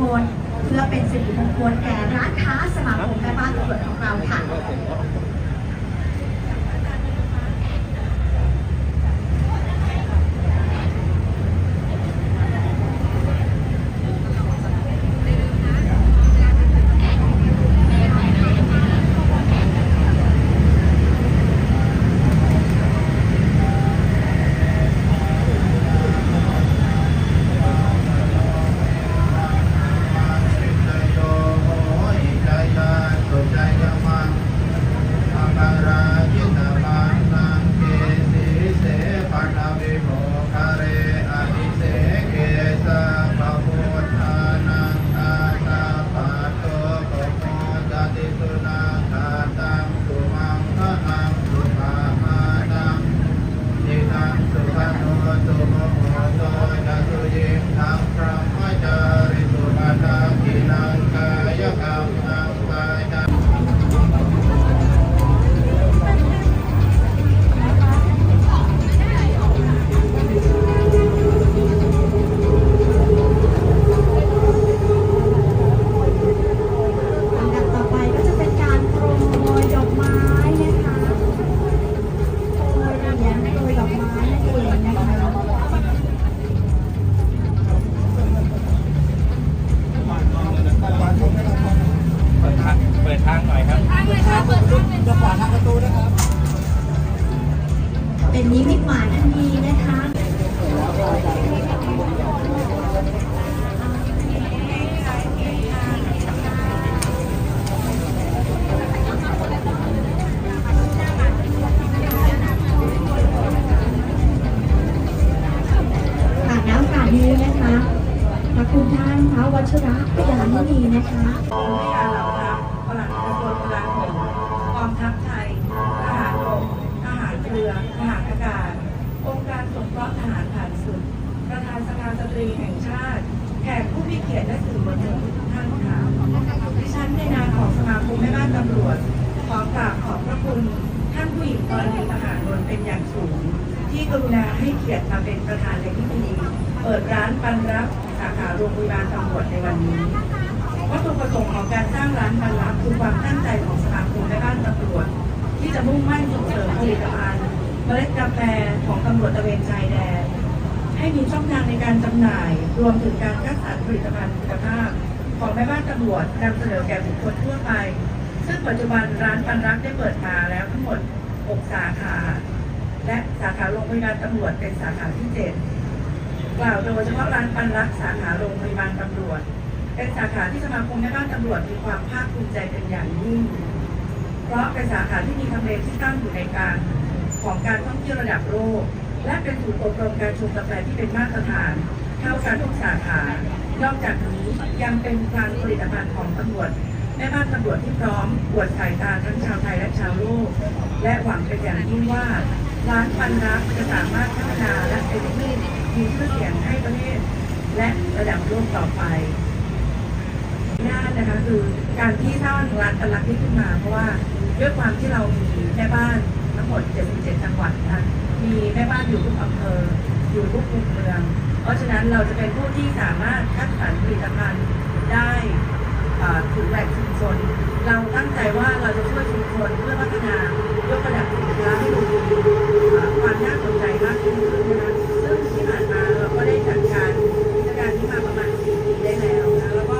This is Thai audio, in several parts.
คล เพื่อเป็นสิริมงคลแก่ร้านค้าสมาคมแม่บ้านตำรวจของเราค่ะ ทินังสุขโนตุโมโหโตจัตุยิงทังพ ระ คุณท่านพระวัชระยานินีนะคะผมยาเหล่าทัพปลัดกระทรวงกลาโหมกองทัพไทยทหารบกทหารเรือทหารอากาศ องค์การสงเคราะห์ทหารผ่านศึกประธานสภาสตรีแห่งชาติแขกผู้มีเกียรติและสื่อมวลชนทุกท่านค่ะดิฉันในนามของสมาคมแม่บ้านตำรวจขอกราบขอบพระคุณท่านผู้หญิงกรณีมหานนท์เป็นอย่างสูง ที่กรุณาให้เกียรติมาเป็นประธานในพิธีเปิดร้านปันรับสาขาโรงพยาบาลตำร วันนี้ วัตถุประสงค์ของการสร้างร้านบรรลับคือความตั้งใจของสมาคมแม่บ้านตำรวจที่จะมุ่งมั่นส่งเสริมผลิตภัณฑ์เมล็ดกาแฟของตำรวจตะเวนชายแดนให้มีช่องทางในการจำหน่าย รวมถึงการคัดสรรผลิตภัณฑ์คุณภาพ ของแม่บ้านตำรวจนำเสนอแก่บุคคลทั่วไป ซึ่งปัจจุบันร้านปันรักได้เปิดมาแล้วทั้งหมด 6 สาขา และสาขาโรงพยาบาลตำรวจเป็นสาขาที่ 7 กล่าวโดยเฉพาะร้านปันรักสาขาโรงพยาบาลตำรวจ เป็นสาขาที่สมาคมแม่บ้านตำรวจมีความภาคภูมิใจเป็นอย่างยิ่ง เพราะเป็นสาขาที่มีทำเลที่ตั้งอยู่ในกลางของการท่องเที่ยวระดับโลก และเป็นศูนย์อบรมการชงกาแฟที่เป็นมาตรฐาน เท่ากันทุกสาขานอกจากนี้ยังเป็นคลังผลิตภัณฑ์ของตำรวจแม่บ้านตำรวจที่พร้อมปวดสายตาทั้งชาวไทยและชาวโลก และหวังเป็นอย่างยิ่งว่าร้านปันรักจะสามารถพัฒนาและเป็นที่มีชื่อเสียงให้ประเทศและระดับโลกต่อไป นะคะคือการที่สร้างร้านตลาดนี้ขึ้นมา เพราะว่าด้วยความที่เรามีแม่บ้านทั้งหมด 77 จังหวัดนะคะมีแม่บ้านอยู่ทุกอำเภออยู่ทุกมุมเมือง เพราะฉะนั้นเราจะเป็นผู้ที่สามารถคัดสรรผลิตภัณฑ์ได้ถึงแหล่งชุมชน เราตั้งใจว่าเราจะช่วยชุมชนเพื่อพัฒนายกระดับสินค้าให้ดูความน่าสนใจมากขึ้นนะคะซึ่งที่ผ่านมาเราก็ได้จัดการกิจการนี้มาประมาณ4ปีได้แล้วนะแล้วก็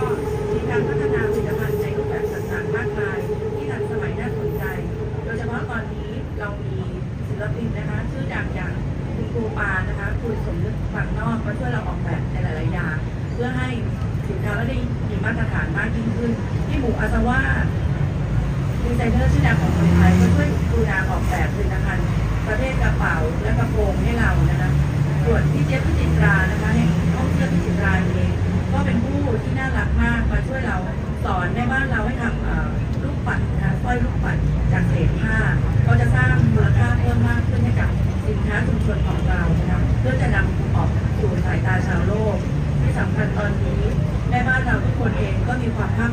มีการพัฒนา มากยิ่งขึ้นที่หมู่อาซาว่าดีไซเนอร์ชื่อดังของคนไทยก็ช่วยดูนาออกแบบผลิตภัณฑ์ประเภทกระเป๋าและกระโปรงให้เรานะคะส่วนพี่เจี๊ยบพิจิตรานะคะให้ห้องเสื้อพิจิตราเองก็เป็นผู้ที่น่ารักมากมาช่วยเราสอนในบ้านเราให้ทำลูกปัดนะคะสร้อยลูกปัดจากเศษผ้า ก็จะสร้างมูลค่าเพิ่มมากขึ้นให้กับสินค้าชุมชนของเรานะคะเพื่อจะนำ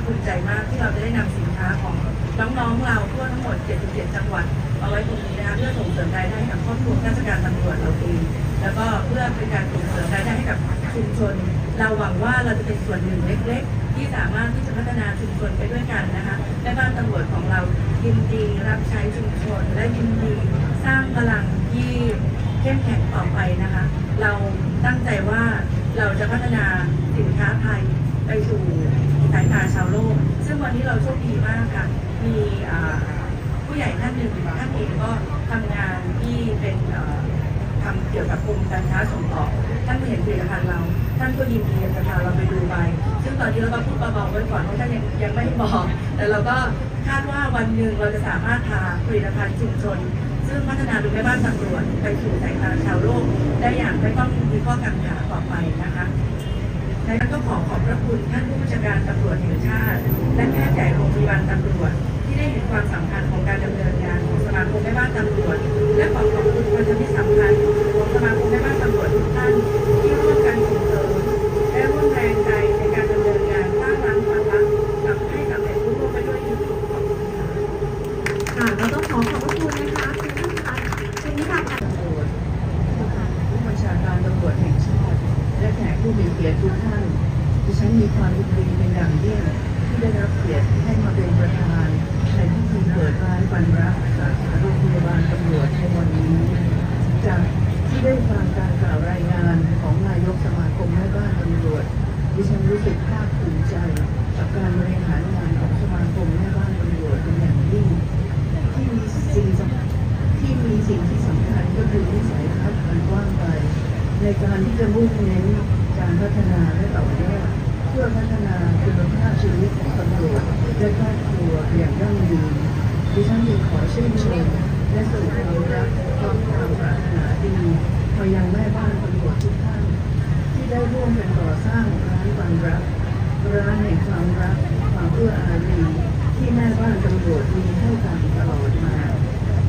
ภูมิใจมากที่เราจะได้นำสินค้าของน้องๆเราทั่วทั้งหมด 77 จังหวัดเอาไว้ตรงนี้นะคะเพื่อส่งเสริมรายได้ให้กับครอบครัวข้าราชการตำรวจเราเองแล้วก็เพื่อเป็นการส่งเสริมรายได้ให้กับชุมชน เราหวังว่าเราจะเป็นส่วนหนึ่งเล็ก ๆ ที่สามารถที่จะพัฒนาชุมชนไปด้วยกันนะคะแม่บ้านตำรวจของเรายินดีรับใช้ชุมชน และยินดีสร้างพลังที่เข้มแข็งต่อไปนะคะ เราตั้งใจว่าเราจะพัฒนาสินค้าไทย ไปสู่สายตาชาวโลก ซึ่งวันนี้เราโชคดีมากค่ะ มีผู้ใหญ่ท่านหนึ่งท่านเองก็ทำงานที่เป็นทำเกี่ยวกับกรมการค้าส่งออก ท่านเห็นผลิตภัณฑ์เรา ท่านก็ยินดีจะพาเราไปดูใบซึ่งตอนนี้เราก็พูดเบาๆไว้ก่อนเพราะท่านยังยังไม่บอก แต่เราก็คาดว่าวันหนึ่งเราจะสามารถพาผลิตภัณฑ์ชุมชน ซึ่งพัฒนาโดยแม่บ้านตำรวจไปสู่สายตาชาวโลก ได้อย่างไม่ต้องมีข้อกังขาต่อไปนะคะ ในนั้นก็ขอขอบพระคุณท่านผู้บัญชาการตำรวจแห่งชาติ และแพทย์ใหญ่โรงพยาบาลตำรวจ ที่ได้เห็นความสำคัญของการดำเนินงานของสมาคมแม่บ้านตำรวจ และขอขอบคุณพันธมิตร การที่จะมุ่งเน้นการพัฒนาและต่อยอดเพื่อพัฒนาคุณภาพชีวิตของตำรวจและครอบครัวอย่างยั่งยืนดิฉันจึงขอชื่นชมและส่งความรักความความปรารถนาดีมายังแม่บ้านตำรวจทุกท่านที่ได้ร่วมกันก่อสร้างร้านบันรักร้านแห่งความรักความเอื้ออารีที่แม่บ้านตำรวจมีให้กันตลอดมา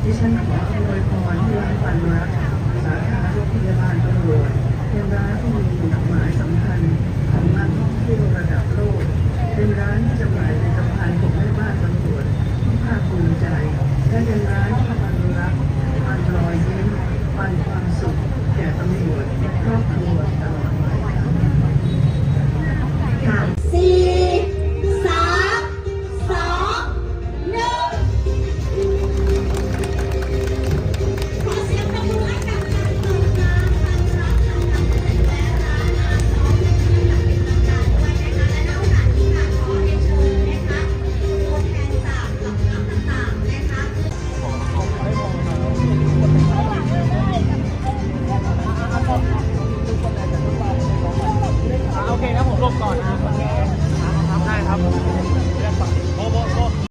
ดิฉันขออวยพรให้ร้านบันรักสาขาโรงพยาบาลตำรวจ เป็นร้านที่มีจุดหมายสำคัญของนักท่องเที่ยวระดับโลก เป็นร้านที่จำหน่ายใน